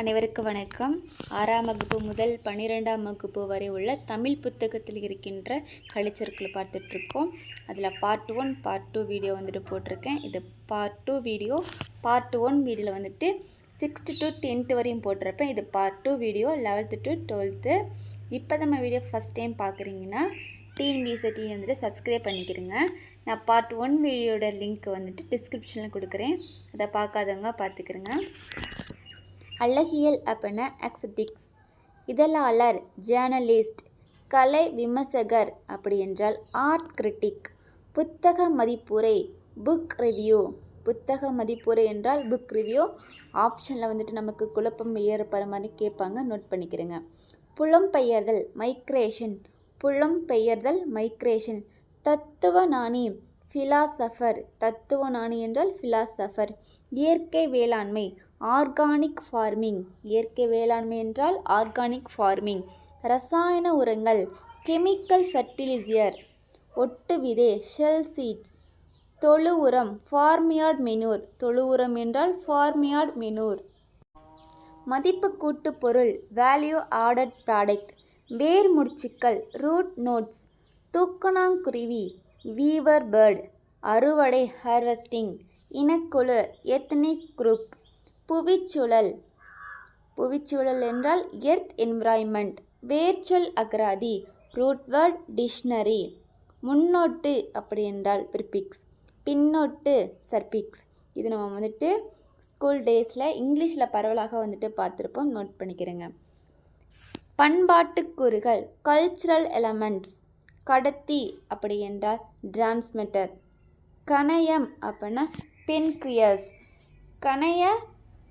அனைவருக்கு வணக்கம். ஆறாம் வகுப்பு முதல் பன்னிரெண்டாம் வகுப்பு வரை உள்ள தமிழ் புத்தகத்தில் இருக்கின்ற கலைச்சொற்களை பார்த்துட்ருக்கோம் அதில் part one part two video வந்துட்டு போட்டிருக்கேன். இது part two video part one வீடியோவில் வந்துட்டு சிக்ஸ்த்து டு டென்த்து வரையும் போட்டிருப்பேன். இது part two video eleventh to twelfth இப்போ நம்ம வீடியோ ஃபஸ்ட் டைம் பார்க்குறீங்கன்னா டிஎன்பிஎஸ்சி வந்துட்டு சப்ஸ்கிரைப் பண்ணிக்கிறேங்க நான் பார்ட் ஒன் வீடியோட லிங்க் வந்துட்டு டிஸ்கிரிப்ஷனில் கொடுக்குறேன். அதை பார்க்காதவங்க பார்த்துக்கிறேங்க அழகியல் அப்படின்னா அக்சட்டிக்ஸ். இதழாளர் ஜேர்னலிஸ்ட் கலை விமர்சகர் அப்படி என்றால் ஆர்ட் கிரிட்டிக். புத்தக மதிப்புரை புக் ரிவ்யூ. புத்தக மதிப்புரை என்றால் புக் ரிவ்யூ. ஆப்ஷனில் வந்துட்டு நமக்கு குழப்பம் ஏற்படுற மாதிரி கேட்பாங்க. நோட் பண்ணிக்கிறேங்க. புலம்பெயர்தல் மைக்ரேஷன். புலம்பெயர்தல் மைக்ரேஷன். தத்துவ நாணி ஃபிலாசபர் தத்துவ நாணி என்றால் ஃபிலாசபர் இயற்கை வேளாண்மை. ஆர்கானிக் ஃபார்மிங் இயற்கை வேளாண்மை என்றால் ஆர்கானிக் ஃபார்மிங் ரசாயன உரங்கள். கெமிக்கல் ஃபெர்டிலிசியர் ஒட்டு விதை. ஷெல் சீட்ஸ் தொழு உரம். ஃபார்மியார்ட் மெனூர் தொழு உரம் என்றால் ஃபார்மியார்ட் மெனூர் மதிப்பு கூட்டு பொருள். வேல்யூ ஆர்டர் ப்ராடக்ட் வேர் முடிச்சுக்கள். ரூட் நோட்ஸ் தூக்கணாங்குருவி. வீவர் பேர்ட் அறுவடை ஹார்வெஸ்டிங் இனக்குழு எத்னிக் குரூப் புவிச்சூழல். புவிச்சூழல் என்றால் எர்த் என்விராய்மெண்ட் வேர்ச்சொல் அகராதி ரூட்வர்ட் டிக்ஷனரி. முன்னோட்டு அப்படி என்றால் ப்ரிபிக்ஸ் பின்னோட்டு சர்பிக்ஸ் இது நம்ம வந்துட்டு ஸ்கூல் டேஸில் இங்கிலீஷில் பரவலாக வந்துட்டு பார்த்துருப்போம். நோட் பண்ணிக்கிறேங்க. பண்பாட்டுக்கூறுகள் கல்ச்சுரல் எலமெண்ட்ஸ். கடத்தி அப்படி என்றால் டிரான்ஸ்மிட்டர். கணையம் அப்படின்னா பென்க்ரியஸ். கணைய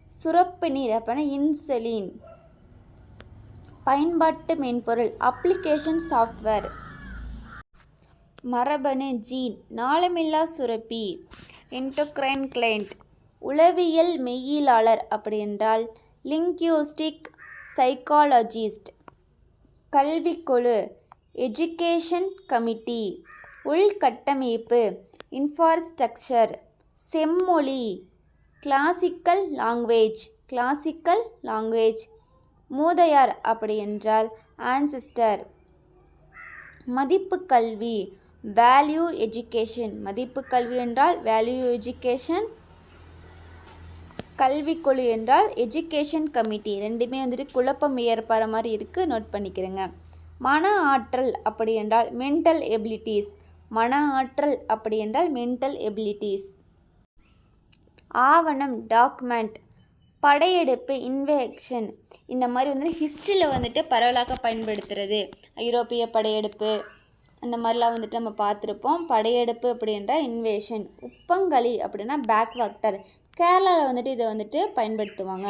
சுரப்பு நீர் அப்படின்னா இன்சுலின். பயன்பாட்டு மென்பொருள் அப்ளிகேஷன் சாஃப்ட்வேர். மரபணு ஜீன். நாளமில்லா சுரப்பி. என்டோக்ரைன் கிளைண்ட் உளவியல் மெய்யியலாளர் அப்படி என்றால் லிங்க்யூஸ்டிக் சைக்காலஜிஸ்ட். கல்விக்குழு எஜுகேஷன் கமிட்டி உள்கட்டமைப்பு இன்ஃப்ராஸ்ட்ரக்சர் செம்மொழி கிளாசிக்கல் லாங்குவேஜ் கிளாசிக்கல் லாங்குவேஜ் மூதையார் அப்படி என்றால் ஆன்சிஸ்டர் மதிப்பு கல்வி வேல்யூ எஜுகேஷன் மதிப்பு கல்வி என்றால் வேல்யூ எஜுகேஷன் கல்விக்குழு என்றால் எஜுகேஷன் கமிட்டி ரெண்டுமே வந்துட்டு குழப்பம் ஏற்படுற மாதிரி இருக்குது நோட் பண்ணிக்கிறேங்க. மன ஆற்றல் அப்படி என்றால் மென்டல் எபிலிட்டிஸ் மன ஆற்றல் அப்படி என்றால் மென்டல் எபிலிட்டிஸ் ஆவணம் டாக்குமெண்ட் படையெடுப்பு இன்வெக்ஷன் இந்த மாதிரி வந்து ஹிஸ்ட்ரியில் வந்துட்டு பரவலாக பயன்படுத்துறது. ஐரோப்பிய படையெடுப்பு. அந்த மாதிரிலாம் வந்துட்டு நம்ம பார்த்துருப்போம். படையெடுப்பு அப்படின்ற இன்வேஷன் உப்பங்களி அப்படின்னா பேக் வாக்டர் கேரளாவில் வந்துட்டு இதை வந்துட்டு பயன்படுத்துவாங்க.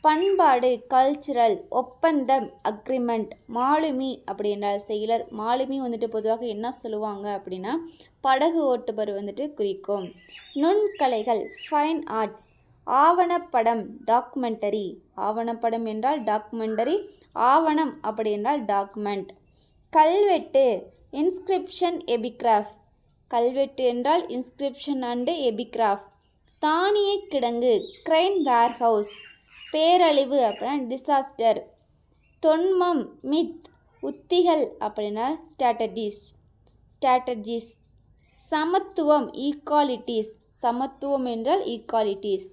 பண்பாடு கல்ச்சுரல் ஒப்பந்தம் அக்ரிமெண்ட் மாலுமி அப்படின்ற செயலர் மாலுமி வந்துட்டு பொதுவாக என்ன சொல்லுவாங்க அப்படின்னா படகு ஓட்டுபவர் வந்துட்டு குறிக்கும். நுண்கலைகள் ஃபைன் ஆர்ட்ஸ் ஆவணப்படம் டாக்குமெண்டரி ஆவணப்படம் என்றால் டாக்குமெண்டரி ஆவணம் அப்படி என்றால் டாக்குமெண்ட் கல்வெட்டு இன்ஸ்கிரிப்ஷன் எபிகிராஃப் கல்வெட்டு என்றால் இன்ஸ்கிரிப்ஷன் அண்டு எபிகிராஃப் தானிய கிடங்கு கிரைன் வேர்ஹவுஸ் பேரழிவு அப்படின்னா டிசாஸ்டர் தொன்மம் மித் உத்திகள் அப்படின்னா ஸ்ட்ராட்டஜிஸ் ஸ்ட்ராட்டஜிஸ் சமத்துவம் ஈக்வாலிட்டிஸ் சமத்துவம் என்றால் ஈக்வாலிட்டிஸ்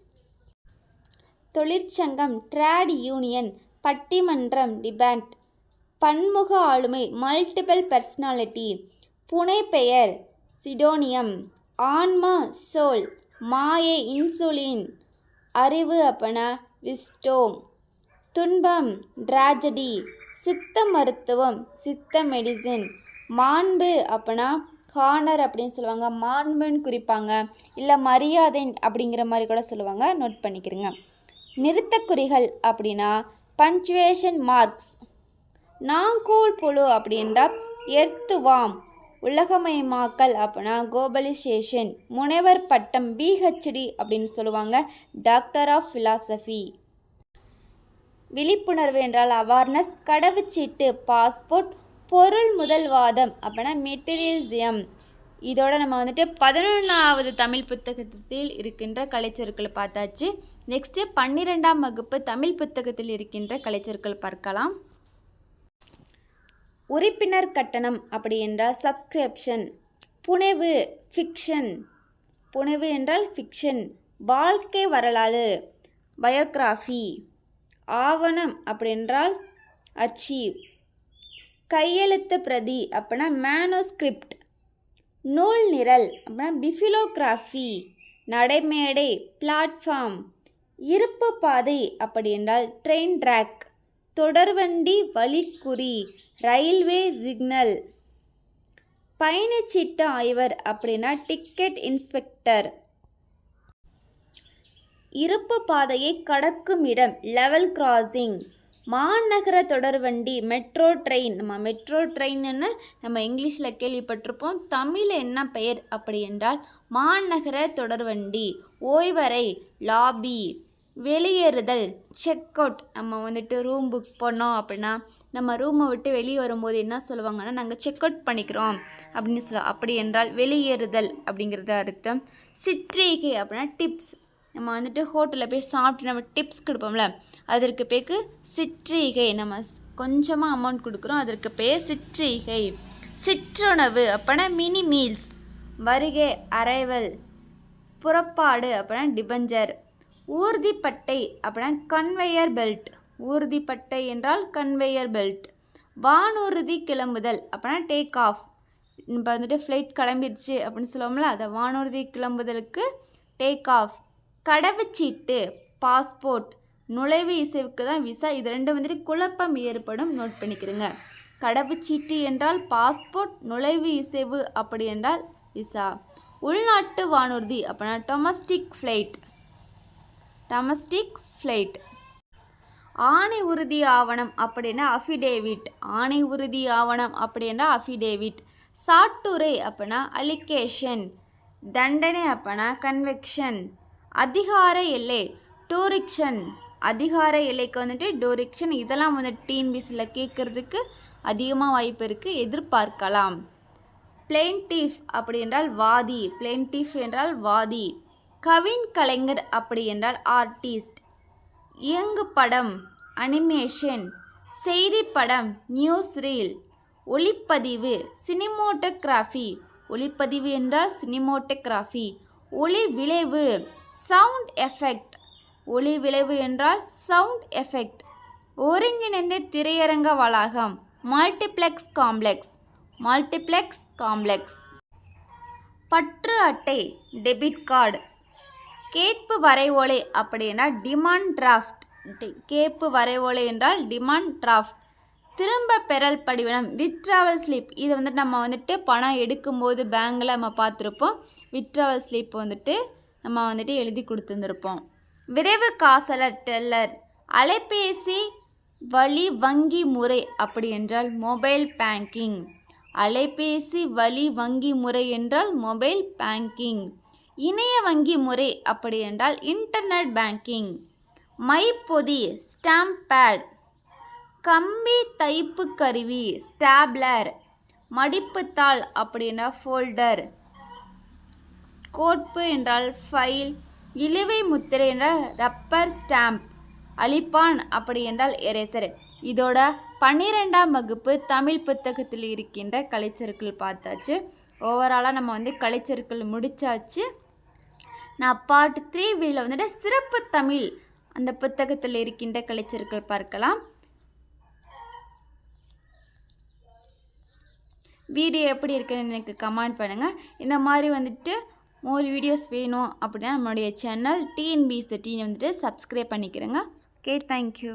தொழிற்சங்கம் ட்ரேட் யூனியன் பட்டிமன்றம் டிபேண்ட் பன்முக ஆளுமை மல்டிபிள் பர்சனாலிட்டி புனை பெயர் சிடோனியம் ஆன்மா சோல் மாயை இன்சுலின் அறிவு அப்பனா விஸ்டோம். துன்பம் ட்ராஜடி சித்த மருத்துவம் சித்த மெடிசின். மாண்பு அப்படின்னா ஹானர் அப்படின்னு சொல்லுவாங்க. மாண்புன்னு குறிப்பாங்க. இல்லை மரியாதை அப்படிங்கிற மாதிரி கூட சொல்லுவாங்க. நோட் பண்ணிக்கிறேங்க நிறுத்தக்குறிகள் அப்படின்னா பஞ்சுவேஷன் மார்க்ஸ் நாங்கூல் புழு அப்படின்றா எர்த்துவாம். உலகமயமாக்கல் அப்படின்னா குளோபலைசேஷன் முனைவர் பட்டம் பிஹெச்டி அப்படின்னு சொல்லுவாங்க டாக்டர் ஆஃப் ஃபிலாசபி விழிப்புணர்வு என்றால் அவேர்னஸ் கடவுச்சீட்டு பாஸ்போர்ட் பொருள் முதல்வாதம் அப்படின்னா மெட்டீரியல்ஸியம் இதோட நம்ம வந்துட்டு பதினொன்றாவது தமிழ் புத்தகத்தில் இருக்கின்ற கலைச்சொற்களை பார்த்தாச்சு. நெக்ஸ்ட்டு பன்னிரெண்டாம் வகுப்பு தமிழ் புத்தகத்தில் இருக்கின்ற கலைச்சொற்கள் பார்க்கலாம். உறுப்பினர் கட்டணம் அப்படி என்றால் சப்ஸ்கிரிப்ஷன் புனைவு ஃபிக்ஷன் புனைவு என்றால் ஃபிக்ஷன் வாழ்க்கை வரலாறு பயோகிராஃபி ஆவணம் அப்படி என்றால் அச்சீவ் கையெழுத்து பிரதி அப்படின்னா மேனோஸ்கிரிப்ட் நூல் நிரல் அப்படின்னா பிஃபிலோகிராஃபி நடைமேடை பிளாட்ஃபார்ம் இருப்பு பாதை அப்படி என்றால் ட்ரெயின் ட்ராக் தொடர்வண்டி வழிக்குறி. Railway signal. பயணச்சீட்டு ஆய்வர் அப்படின்னா டிக்கெட் இன்ஸ்பெக்டர். இருப்பு பாதையை கடக்கும் இடம் லெவல் கிராசிங். மாநகர தொடர்வண்டி மெட்ரோ ட்ரெயின். நம்ம மெட்ரோ ட்ரெயின்னு நம்ம இங்கிலீஷில் கேள்விப்பட்டிருப்போம். தமிழில் என்ன பெயர் அப்படி என்றால் மாநகர தொடர்வண்டி ஓய்வறை லாபி. வெளியேறுதல். செக் அவுட் நம்ம வந்துட்டு ரூம் புக் பண்ணோம் அப்படின்னா நம்ம ரூமை விட்டு வெளியே வரும்போது என்ன சொல்லுவாங்கன்னா நாங்கள் செக் அவுட் பண்ணிக்கிறோம் அப்படின்னு சொல்ல அப்படி என்றால் வெளியேறுதல் அப்படிங்கிறது அர்த்தம். சிற்றீகை அப்படின்னா டிப்ஸ் நம்ம வந்துட்டு ஹோட்டலில் போய் சாப்பிட்டு நம்ம டிப்ஸ் கொடுப்போம்ல அதற்கு பேருக்கு சிற்றீகை. நம்ம கொஞ்சமாக அமௌண்ட் கொடுக்குறோம் அதற்கு பேர் சிற்றீகை. சிற்றுணவு அப்படின்னா மினி மீல்ஸ் வருகை அரைவல் புறப்பாடு அப்படின்னா டிபஞ்சர் ஊர்திப்பட்டை அப்படின்னா கன்வேயர் பெல்ட் ஊர்திப்பட்டை என்றால் கன்வேயர் பெல்ட் வானூர்தி கிளம்புதல் அப்படின்னா டேக் ஆஃப் இப்போ வந்துட்டு ஃப்ளைட் கிளம்பிடுச்சு அப்படின்னு சொல்லுவோம்ல அதை வானூர்தி கிளம்புதலுக்கு டேக் ஆஃப் கடவுச்சீட்டு பாஸ்போர்ட் நுழைவு இசைவுக்கு தான் விசா இது ரெண்டும் வந்துட்டு குழப்பம் ஏற்படும். நோட் பண்ணிக்கிறேங்க. கடவுச்சீட்டு என்றால் பாஸ்போர்ட் நுழைவு இசைவு அப்படி என்றால் விசா உள்நாட்டு வானூர்தி அப்படின்னா டொமஸ்டிக் ஃப்ளைட் டொமஸ்டிக் ஃப்ளைட் ஆணை உறுதி ஆவணம் அப்படின்னா அஃபிடேவிட் ஆணை உறுதி ஆவணம் அப்படின்னா அஃபிடேவிட் சாட்டுரை அப்படின்னா அலிகேஷன் தண்டனை அப்படின்னா கன்வெக்ஷன் அதிகார எல்லை டூரிக்ஷன் அதிகார எல்லைக்கு வந்துட்டு டூரிக்ஷன் இதெல்லாம் வந்து டிஎன்பிசியில் கேட்குறதுக்கு அதிகமாக வாய்ப்பு இருக்குது எதிர்பார்க்கலாம். பிளேன்டிஃப் அப்படி என்றால் வாதி. பிளேன்டிஃப் என்றால் வாதி. கவின் கலைஞர் அப்படி என்றால் ஆர்டிஸ்ட். இயங்கு படம் அனிமேஷன் செய்தி படம் நியூஸ் ரீல் ஒளிப்பதிவு சினிமோட்டோகிராஃபி. ஒளிப்பதிவு என்றால் சினிமோட்டோகிராஃபி. ஒளி விளைவு சவுண்ட் எஃபெக்ட். ஒளி விளைவு என்றால் சவுண்ட் எஃபெக்ட். ஒருங்கிணைந்த திரையரங்க வளாகம் மல்டிப்ளெக்ஸ் காம்ப்ளெக்ஸ். Multiplex complex. பற்று அட்டை டெபிட் கார்டு. கேட்பு வரைவோலை அப்படின்னா டிமாண்ட் டிராஃப்ட் கேட்பு வரைவோலை என்றால் டிமாண்ட் டிராஃப்ட் திரும்ப பெறல் படிவனம் வித்ராவல் ஸ்லிப் இது வந்துட்டு நம்ம வந்துட்டு பணம் எடுக்கும்போது பேங்கில் நம்ம பார்த்துருப்போம். வித்ட்ராவல் ஸ்லிப் வந்துட்டு நம்ம வந்துட்டு எழுதி கொடுத்துருந்துருப்போம். விரைவு காசலர் டெல்லர் அலைபேசி வழி வங்கி முறை அப்படி என்றால் மொபைல் பேங்கிங் அலைபேசி வழி வங்கி முறை என்றால் மொபைல் பேங்கிங் இணைய வங்கி முறை அப்படி என்றால் இன்டர்நெட் பேங்கிங் மைப்பொதி ஸ்டாம்ப் பேட் கம்மி தைப்பு கருவி ஸ்டாப்லர் மடிப்புத்தாள் அப்படின்னா ஃபோல்டர் கோட்பு என்றால் ஃபைல் இழுவை முத்திரை என்றால் ரப்பர் ஸ்டாம்ப் அழிப்பான் அப்படி என்றால் எரேசர் இதோட பன்னிரெண்டாம் வகுப்பு தமிழ் புத்தகத்தில் இருக்கின்ற கலைச்சொற்கள் பார்த்தாச்சு. ஓவராலாக நம்ம வந்து கலைச்சொற்கள் முடிச்சாச்சு. நான் பார்ட் த்ரீ வீல வந்துட்டு சிறப்பு தமிழ் அந்த புத்தகத்தில் இருக்கின்ற கலைச்சொற்கள் பார்க்கலாம். வீடியோ எப்படி இருக்குன்னு எனக்கு கமெண்ட் பண்ணுங்கள் இந்த மாதிரி வந்துட்டு மோர் வீடியோஸ் வேணும் அப்படின்னா நம்மளுடைய சேனல் டிஎன்பிஎஸ் டீனை வந்துட்டு சப்ஸ்கிரைப் பண்ணிக்கிறேங்க. Okay thank you